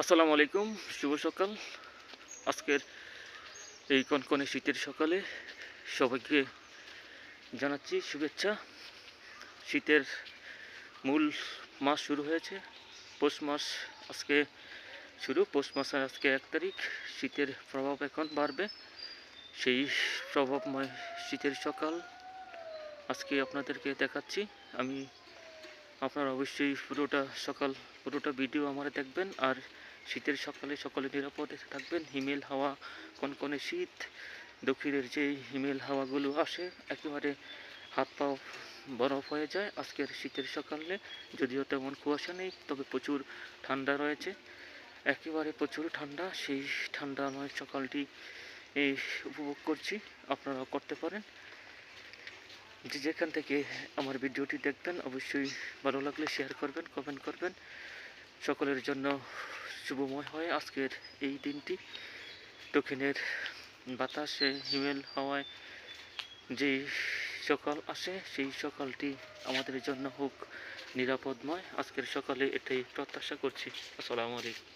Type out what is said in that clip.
আসসালামু আলাইকুম, শুভ সকাল। আজকের এই কনকনে শীতের সকালে সবাইকে জানাচ্ছি শুভেচ্ছা। শীতের মূল মাস শুরু হয়েছে, পৌষ মাস আজকে শুরু, পৌষ মাসের আজকে এক তারিখ। শীতের প্রভাব এখন বাড়বে, সেই প্রভাবময় শীতের সকাল আজকে আপনাদেরকে দেখাচ্ছি। আমি আপনারা অবশ্যই পুরোটা সকাল, পুরোটা ভিডিও আমার দেখবেন, আর শীতের সকালে সকলে নিরাপদে থাকবেন। হিমেল হাওয়া, কনকনে শীত দক্ষিণের যে হিমেল হাওয়াগুলো আসে, একেবারে হাত পা বরফ হয়ে যায়। আজকের শীতের সকালে যদিও তেমন কুয়াশা নেই, তবে প্রচুর ঠান্ডা রয়েছে। একেবারে প্রচুর ঠান্ডা, সেই ঠান্ডাময় সকালটি এই উপভোগ করছি, আপনারাও করতে পারেন। যে যেখান থেকে আমার ভিডিওটি দেখবেন, অবশ্যই ভালো লাগলে শেয়ার করবেন কমেন্ট করবেন। সকলের জন্য শুভময় হয় আজকের এই দিনটি। দক্ষিণের বাতাসে হিমেল হওয়ায় যে সকাল আসে, সেই সকালটি আমাদের জন্য হোক নিরাপদময়। আজকের সকালে এটাই প্রত্যাশা করছি। আসসালামু আলাইকুম।